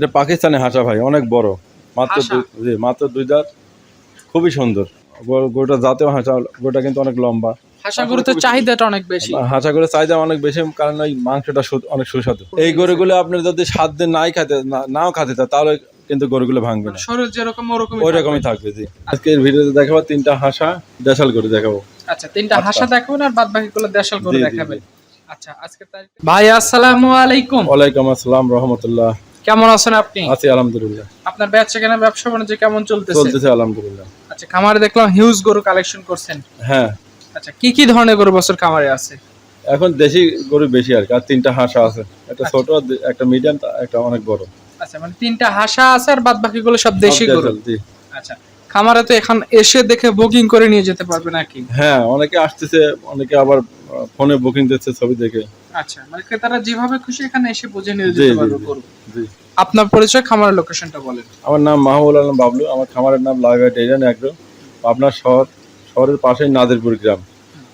এটা পাকিস্তানি হাঁসা ভাই অনেক বড়। মাত্র দুই- মাত্র দুই দাঁত। খুবই সুন্দর। গোটা জাতেও হাঁসা গোটা কিন্তু অনেক লম্বা। হাঁসা গরুতে চাহিদাটা অনেক বেশি। হাঁসা করে চাহিদা অনেক বেশি কারণ ওই মাংসটা অনেক সুস্বাদু। এই গরুগুলো আপনি যদি সাত দিন নাই খাতে নাও খাতে তাহলে কিন্তু গরুগুলো ভাঙবে না। শরীর যেরকম ওরকম ওই থাকবে। জি। আজকে এই ভিডিওতে দেখাবো তিনটা হাঁসা দেশাল করে দেখাবো। আচ্ছা তিনটা আচ্ছা। হাঁসা দেখাবেন আর বাদ বাকি দেশাল করে জি, জি, দেখাবেন। আচ্ছা আজকে ভাই আসসালামু আলাইকুম। ওয়ালাইকুম আসসালাম রহমতুল্লাহ। কেমন আছেন আপনি? আছি আলহামদুলিল্লাহ। আপনার ব্যবসা কেনা ব্যবসা বাণিজ্য কেমন চলতেছে? চলতেছে আলহামদুলিল্লাহ। আচ্ছা খামারে দেখলাম হিউজ গরু কালেকশন করছেন। হ্যাঁ। আচ্ছা কি কি ধরনের গরু বছর খামারে আছে? এখন দেশি গরু বেশি আর কি আর তিনটা হাঁসা আছে। একটা ছোট একটা মিডিয়াম একটা অনেক বড়। আচ্ছা মানে তিনটা হাঁসা আছে আর বাদ বাকি গুলো সব দেশি গরু। আচ্ছা খামারে তো এখন এসে দেখে বুকিং করে নিয়ে যেতে পারবে নাকি? হ্যাঁ অনেকে আসতেছে অনেকে আবার ফোনে বুকিং দিচ্ছে ছবি দেখে। আচ্ছা মানে ক্রেতারা যেভাবে খুশি এখানে এসে বুঝে নিয়ে যেতে পারবে জি। গরু আপনার পরিচয় খামারের লোকেশনটা বলেন। আমার নাম মাহবুল আলম বাবলু আমার খামারের নাম লাগাই ডেরান এগ্রো আপনার শহর শহরের পাশেই নাদিরপুর গ্রাম।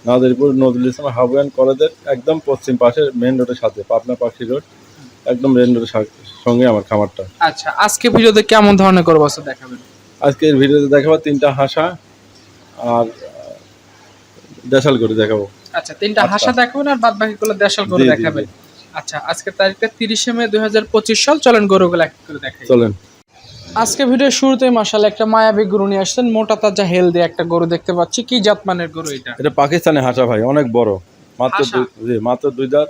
নাদিরপুর নজরুল ইসলাম হাবুয়ান কলেজের একদম পশ্চিম পাশে মেন রোডের সাথে পাবনা পাখি রোড একদম মেন রোডের সঙ্গে আমার খামারটা। আচ্ছা আজকে ভিডিওতে কেমন ধরনের গরু বছর দেখাবেন? আজকে এই ভিডিওতে দেখাবো তিনটা হাসা আর দেশাল করে দেখাবো। আচ্ছা তিনটা আচ্ছা। হাঁসা দেখাবেন আর বাদ বাকি গুলো দেশাল জি, দেখাবেন। আচ্ছা আজকে তারিখটা তিরিশে মে দুই হাজার পঁচিশ সাল। চলেন গরুগুলো এক এক করে দেখাই। চলেন। আজকে ভিডিও শুরুতে মাসাল একটা মায়াবী গরু নিয়ে আসছেন। মোটা তাজা হেলদি একটা গরু দেখতে পাচ্ছি। কি জাতমানের গরু এটা? এটা পাকিস্তানি হাঁসা ভাই অনেক বড়। মাত্র দুই- জি মাত্র দুই দাঁত।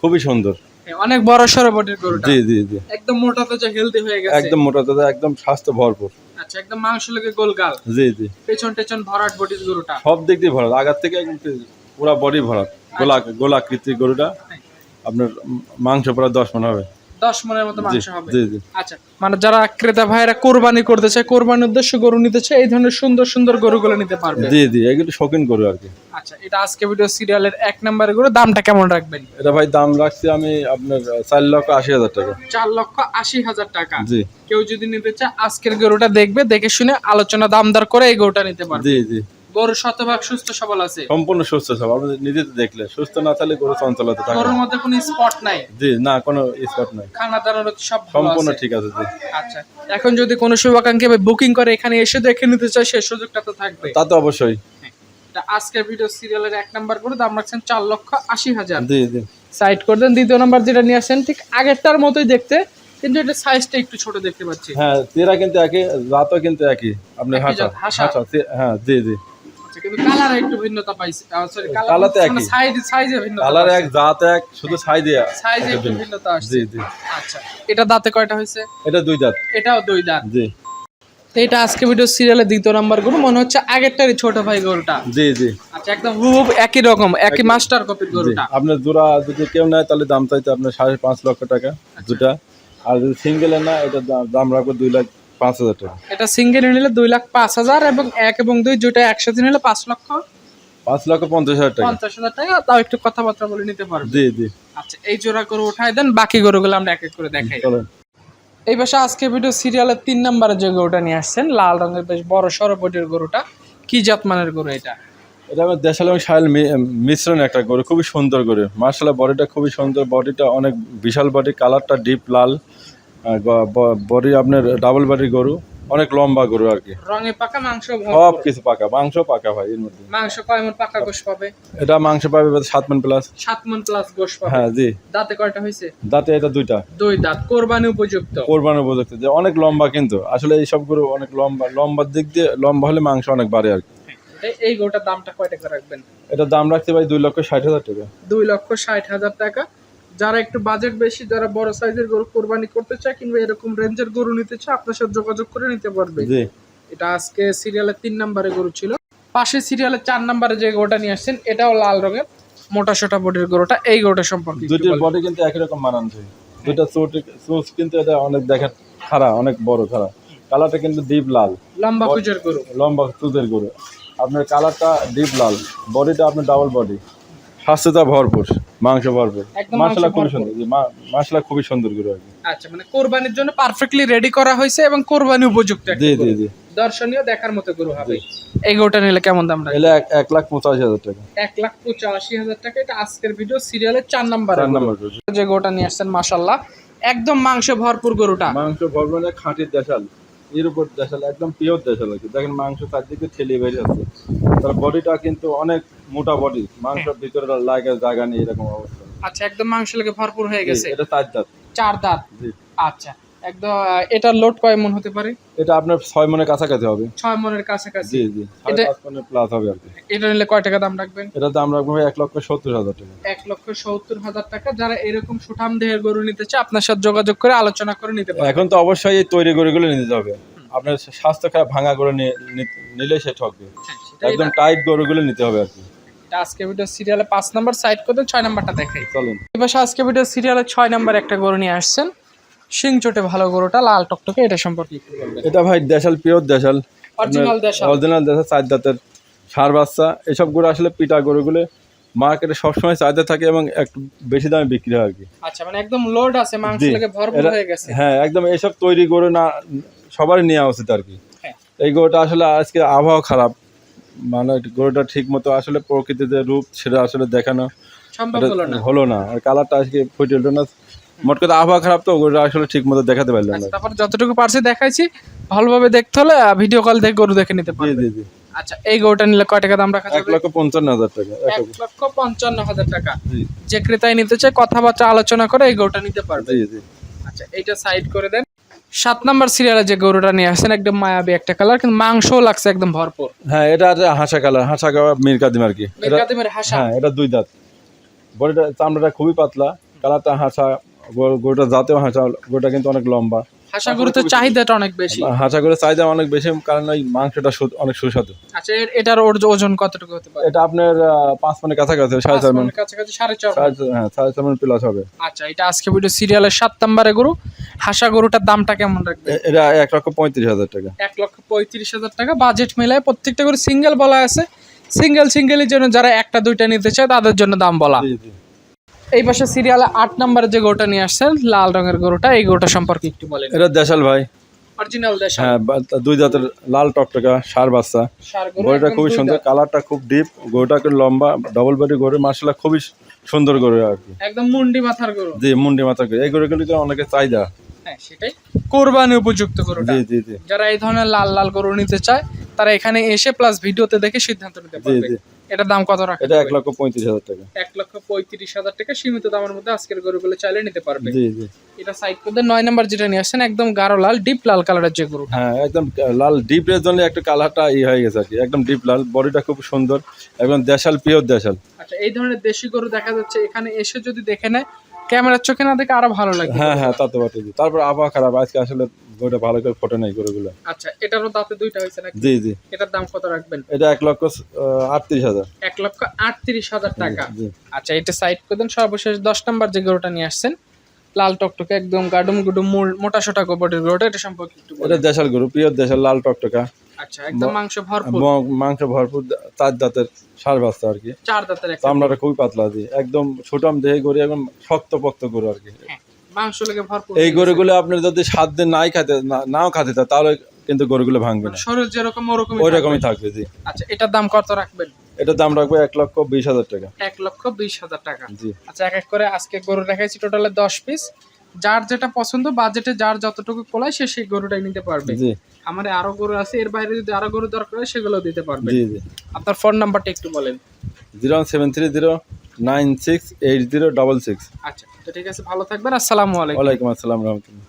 খুবই সুন্দর। অনেক বড় সড়ো বডির গরুটা। জি জি জি। একদম মোটা তাজা হেলদি হয়ে গেছে। একদম মোটা তাজা একদম স্বাস্থ্য ভরপুর। আচ্ছা একদম মাংস লেগে গোলগাল। জি জি। পেছন টেছন ভরাট বডির গরুটা। সব দিক দিয়ে ভরাট। আগার থেকে একদম পুরো বডি ভরাট। গোলা গোলাকৃতি গরুটা আপনার মাংস প্রায় দশ মন হবে। দশ মনের মতো মাংস হবে। আচ্ছে মানে যারা ক্রেতা ভাইয়েরা কোরবানি করতে চায় কোরবানির উদ্দেশ্যে গরু নিতে চায় এই ধরনের সুন্দর সুন্দর গরুগুলো নিতে পারবে। জি জি এগুলো শৌখিন গরু আর কি। আচ্ছা এটা আজকে ভিডিও সিরিয়ালের এক নম্বরের গরু দামটা কেমন রাখবেন? এটা ভাই দাম রাখছি আমি আপনার চার লক্ষ আশি হাজার টাকা। চার লক্ষ আশি হাজার টাকা। জি। কেউ যদি নিতে চায় আজকের গরুটা দেখবে দেখে শুনে আলোচনা দামদার করে এই গরুটা নিতে পারবে। জি জি। গরু শতভাগ সুস্থ সবল আছে। সম্পূর্ণ সুস্থ সব আপনি নিজে তো দেখলে সুস্থ না থাকলে গরু চঞ্চলতা থাকে গরুর মধ্যে কোনো স্পট নাই? জি না কোনো স্পট নাই। খানা দানার সব সম্পূর্ণ ঠিক আছে জি। আচ্ছা এখন যদি কোনো শুভাকাঙ্ক্ষী বুকিং করে এখানে এসে দেখে নিতে চায় সেই সুযোগটা তো থাকবে। তা তো অবশ্যই। আজকের ভিডিও সিরিয়ালের এক নাম্বার করে দাম রাখছেন চার লক্ষ আশি হাজার। জি জি। সাইড করে দেন দ্বিতীয় নাম্বার যেটা নিয়ে আসছেন ঠিক আগেরটার মতোই দেখতে কিন্তু এটা সাইজটা একটু ছোট দেখতে পাচ্ছি। হ্যাঁ তেরা কিন্তু একই রাতও কিন্তু একই। আপনি? হাঁসা তে- হ্যাঁ জি জি। কিন্তু কালারে একটু ভিন্নতা পাইছি। সরি কালার তো একই। সাইজ সাইজে ভিন্নতা কালার এক জাত এক শুধু সাইজে সাইজে একটু ভিন্নতা আসছে। জি জি। আচ্ছা এটা দাঁতে কয়টা হয়েছে? এটা দুই জাত এটাও দুই দাঁত। জি। তো এটা আজকে ভিডিও সিরিয়ালের দ্বিতীয় নাম্বার গরু মনে হচ্ছে আগেরটারই ছোট ভাই গরুটা। জি জি। আচ্ছা একদম হুবহুব একই রকম একই মাস্টার কপির গরুটা। আপনার জোড়া যদি কেউ নেয় তাহলে দাম চাইতে আপনার সাড়ে পাঁচ লক্ষ টাকা দুটা। আর যদি সিঙ্গেলে না এটা দাম- দাম রাখব দুই লাখ পাঁচ হাজার টাকা। এটা সিঙ্গেল নিলে দুই লাখ পাঁচ হাজার এবং এক এবং দুই দুইটা একসাথে নিলে পাঁচ লক্ষ। পাঁচ লক্ষ পঞ্চাশ হাজার টাকা। পঞ্চাশ হাজার টাকা তাও একটু কথাবার্তা বলে নিতে পারবে। জি জি। আচ্ছা এই জোড়া করে উঠাই দেন বাকি গরুগুলো আমরা এক এক করে দেখাই। এই পাশে আজকে ভিডিও সিরিয়ালের তিন নম্বরে যে গরুটা নিয়ে আসছেন লাল রঙের বেশ বড় সরবটির গরুটা কি জাতমানের গরু এটা? এটা আমার দেশাল এবং মিশ্রণ একটা গরু খুবই সুন্দর গরু। মার্শাল্লাহ বডিটা খুবই সুন্দর বডিটা অনেক বিশাল বডি কালারটা ডিপ লাল। বডি আপনার ডাবল বডির গরু অনেক লম্বা গরু আর কি। রঙে পাকা মাংস সব কিছু পাকা মাংস পাকা ভাই এর মধ্যে। মাংস কয় মন পাকা গোশ পাবে? এটা মাংস পাবে সাত মন প্লাস সাত মন প্লাস গোশ পাবে। হ্যাঁ জি। দাঁতে কয়টা হয়েছে? দাঁতে এটা দুইটা। দুই দাঁত। কোরবানি উপযুক্ত। কোরবানি উপযুক্ত। যে অনেক লম্বা কিন্তু। আসলে এই সব গরু অনেক লম্বা লম্বার দিক দিয়ে লম্বা হলে মাংস অনেক বাড়ে আর কি। এই- এই গরুটার দামটা কয় টাকা রাখবেন? এটা দাম রাখতে ভাই দুই লক্ষ ষাট হাজার টাকা। দুই লক্ষ ষাট হাজার টাকা। যারা একটু বাজেট বেশি যারা বড় সাইজের গরু কোরবানি করতে চায় কিংবা এরকম রেঞ্জের গরু নিতে চায় আপনার সাথে যোগাযোগ করে নিতে পারবে। এটা আজকে সিরিয়ালের তিন নম্বরে গরু ছিল। পাশে সিরিয়ালের চার নম্বরে যে গরুটা নিয়ে আসছেন এটাও লাল রঙের মোটা সোটা বডির গরুটা। এই গরুটা সম্পর্কে বলেন। বডি কিন্তু একই রকম মানানছে দুইটা চোট চোচ কিন্তু এটা অনেক দেখা খাড়া অনেক বড় খাড়া। কালারটা কিন্তু ডিপ লাল। লম্বা কুচের গরু। লম্বা চুদের গরু। আপনার কালারটা ডিপ লাল। বডিটা আপনার ডাবল বডি স্বাস্থ্যতা ভরপুর মাংস ভরপুর। মাসালা খুবই সুন্দর। জি মাসালা খুবই সুন্দর গরু আর কি আচ্ছা মানে কোরবানির জন্য পারফেক্টলি রেডি করা হয়েছে এবং কোরবানি উপযুক্ত জি জি জি। দর্শনীয় দেখার মতো গরু হবে। এই গরুটা নিলে কেমন দাম রাখবে এক এক লাখ পঁচাশি হাজার টাকা। এক লাখ পঁচাশি হাজার টাকা। এটা আজকের ভিডিও সিরিয়ালের চার নাম্বার চার নম্বর গরু। যে গরুটা নিয়ে আসছেন মাসাল্লাহ একদম মাংস ভরপুর গরুটা। মাংস ভরপুর না খাঁটির দেশাল। এর উপর দেখালে একদম পিওর কি দেখেন মাংস চারদিকে ছেলে বেরিয়ে আছে তার বডিটা কিন্তু অনেক মোটা বডি মাংসের ভিতরে লাগে জায়গা নেই এরকম অবস্থা। আচ্ছা একদম মাংস লেগে ভরপুর হয়ে গেছে? এটা চার দাঁত। চার দাঁত? জি। আচ্ছা। একদম এটার লোড কয় মন হতে পারে? এটা আপনার ছয় মনের কাছাকাছি হবে। ছয় মনের কাছাকাছি। জি জি এটা- মনের প্লাস হবে আর এটা নিলে কয় টাকা দাম রাখবেন? এটা দাম রাখব এক লক্ষ সত্তর হাজার টাকা। এক লক্ষ সত্তর হাজার টাকা। যারা এরকম সুঠাম দেহের গরু নিতে চায় আপনার সাথে যোগাযোগ করে আলোচনা করে নিতে পারে এখন তো অবশ্যই এই তৈরি গরুগুলো নিতে হবে। আপনার স্বাস্থ্য খারাপ ভাঙা গরু নিয়ে- নিলে সে ঠকবে। একদম টাইট গরুগুলো নিতে হবে আর কি। আজকে ভিডিও সিরিয়ালে পাঁচ নাম্বার সাইড করে ছয় নাম্বারটা দেখাই। চলুন। এবার আজকে ভিডিও সিরিয়ালে ছয় নাম্বার একটা গরু নিয়ে আসছেন। শিং চোটে ভালো গরুটা লাল টকটকে এটা সম্পর্কে একটু বলবেন। এটা ভাই দেশাল পিওর দেশাল। অরিজিনাল দেশাল। অরিজিনাল দেশাল চার দাঁতের সার বাচ্চা। এসব গরু আসলে পিটা গরুগুলো মার্কেটে সবসময় চাহিদা থাকে এবং একটু বেশি দামে বিক্রি হয় আর কি। আচ্ছা মানে একদম লোড আছে মাংস। লেগে ভরপুর হয়ে গেছে। হ্যাঁ একদম এসব তৈরি গরু না সবারই নেওয়া উচিত আর কি। হ্যাঁ। এই গরুটা আসলে আজকে আবহাওয়া খারাপ। মানে গরুটা ঠিক মতো আসলে প্রকৃতিতে রূপ সেটা আসলে দেখানো সম্ভব হলো না। হলো না। আর কালারটা আজকে ফুটে উঠল না। মোট কথা আবহাওয়া খারাপ তো গরুটা আসলে ঠিক মতো দেখাতে পারলাম না। আচ্ছা তারপর যতটুকু পারছি দেখাইছি ভালোভাবে দেখতে হলে ভিডিও কল দেখে গরু দেখে নিতে পারবে। জি জি আচ্ছা এই গরুটা নিলে কয় টাকা দাম রাখা এক লক্ষ পঞ্চান্ন হাজার টাকা এক লক্ষ- পঞ্চান্ন হাজার টাকা। যে ক্রেতাই নিতে চায় কথাবার্তা আলোচনা করে এই গরুটা নিতে পারবে। জি জি। আচ্ছা এইটা সাইড করে দেন। সাত নাম্বার সিরিয়ালে যে গরুটা নিয়ে আসছেন একদম মায়াবী একটা কালার কিন্তু মাংসও লাগছে একদম ভরপুর। হ্যাঁ এটা হাসা কালার হাসা কালার মিরকাদিম আর কি। মিরকাদিমের হাসা। হ্যাঁ এটা দুই দাঁত। বডিটা চামড়াটা খুবই পাতলা কালারটা হাসা গরুটা জাতেও হাসা গরুটা কিন্তু অনেক লম্বা। হাসা গরুতে চাহিদাটা অনেক বেশি। হাসা করে চাহিদা অনেক বেশি কারণ ওই মাংসটা অনেক সুস্বাদু। আচ্ছা এটার ওজন কতটুকু হতে পারে? এটা আপনার পাঁচ মনের কাছাকাছি সাড়ে চার মন কাছাকাছি সাড়ে চার হ্যাঁ সাড়ে চার মন প্লাস হবে। আচ্ছা এটা আজকে ভিডিও সিরিয়ালের সাত নাম্বারে গরু। হাসা গরুটার দামটা কেমন রাখবে? এটা এক লক্ষ পঁয়ত্রিশ হাজার টাকা। এক লক্ষ পঁয়ত্রিশ হাজার টাকা। বাজেট মিলায় প্রত্যেকটা করে সিঙ্গেল বলা আছে। সিঙ্গেল সিঙ্গেলের জন্য যারা একটা দুইটা নিতে চায় তাদের জন্য দাম বলা। এই পাশে সিরিয়ালে আট নাম্বারে যে গরুটা নিয়ে আসছেন লাল রঙের গরুটা এই গরুটা সম্পর্কে একটু বলেন। এটা দেশাল ভাই। অরিজিনাল হ্যাঁ দুই দাঁতের লাল টকটকা সার বাচ্চা। গরুটা খুবই সুন্দর কালারটা খুব ডিপ গরুটা একটু লম্বা ডবল বডি গরু মার্শাল্লাহ খুবই সুন্দর গরু আর কি। একদম মুন্ডি মাথার গরু। জি মুন্ডি গরু। এই গরুগুলি তো অনেকে চাহিদা। হ্যাঁ সেটাই। কোরবানি উপযুক্ত গরুটা। জি জি জি। যারা এই ধরনের লাল লাল গরু নিতে চায় তারা এখানে এসে প্লাস ভিডিওতে দেখে সিদ্ধান্ত নিতে পারবে। এটার দাম কত রাখা এটা এক লক্ষ পঁয়ত্রিশ হাজার টাকা। এক লক্ষ পঁয়ত্রিশ হাজার টাকা সীমিত দামের মধ্যে আজকের গরুগুলো চাইলে নিতে পারবে। জি জি। এটা সাইড করে নয় নাম্বার যেটা নিয়ে আসছেন একদম গাঢ় লাল ডিপ লাল কালারের যে গরু হ্যাঁ একদম লাল ডিপ এর জন্য একটু কালারটা ই হয়ে গেছে আর কি। একদম ডিপ লাল বডিটা খুব সুন্দর একদম দেশাল পিওর দেশাল। আচ্ছা এই ধরনের দেশি গরু দেখা যাচ্ছে এখানে এসে যদি দেখে নেয় ক্যামেরার চোখে না দেখে আরও ভালো লাগে হ্যাঁ হ্যাঁ তা তো বটে। তারপর আবহাওয়া খারাপ আজকে আসলে গরুটা ভালো করে ফোটে নাই গরুগুলো। আচ্ছা এটারও দাঁতে দুইটা হয়েছে নাকি? জি জি। এটার দাম কত রাখবেন? এটা এক লক্ষ আটত্রিশ হাজার। এক লক্ষ আটত্রিশ হাজার টাকা। আচ্ছা এটা সাইড করে দেন। সর্বশেষ দশ নাম্বার যে গরুটা নিয়ে আসছেন লাল টকটকে একদম গাডুম গুডুম মূল- মোটা সোটা গোবরের গরুটা এটা সম্পর্কে একটু এটা দেশাল গরু পিওর দেশাল লাল টকটকা। আচ্ছা একদম মাংস ভরপুর। মাংস ভরপুর চার দাঁতের সার বাচ্চা আর কি। চার দাঁতের চামড়াটা খুবই পাতলা দিয়ে একদম ছোটাম দেহে গরু একদম শক্ত পক্ত গরু আর কি। মাংস লেগে ভরপুর এই গরুগুলো আপনার যদি সাত দিন নাই খাতে নাও খাতে তাহলে কিন্তু গরুগুলো ভাঙবে মানে না শরীর যেরকম ওরকম ওই রকমই থাকবে জি। আচ্ছা এটার দাম কত রাখবেন? এটার দাম রাখব এক লক্ষ বিশ হাজার টাকা। এক লক্ষ বিশ হাজার টাকা। জি। আচ্ছা এক এক করে আজকে গরু দেখাইছি টোটালে দশ পিস। যার যেটা পছন্দ বাজেটে যার যতটুকু কোলায় সে সেই গরুটাই নিতে পারবে। জি। আমার আরও গরু আছে এর বাইরে যদি আরও গরু দরকার হয় সেগুলো দিতে পারবে। জি জি। আপনার ফোন নাম্বারটা একটু বলেন। Zero seven three zero nine six eight zero double six. আচ্ছা তো ঠিক আছে ভালো থাকবেন আসসালামু আলাইকুম। ওয়ালাইকুম আসসালাম রহমতুল্লাহ।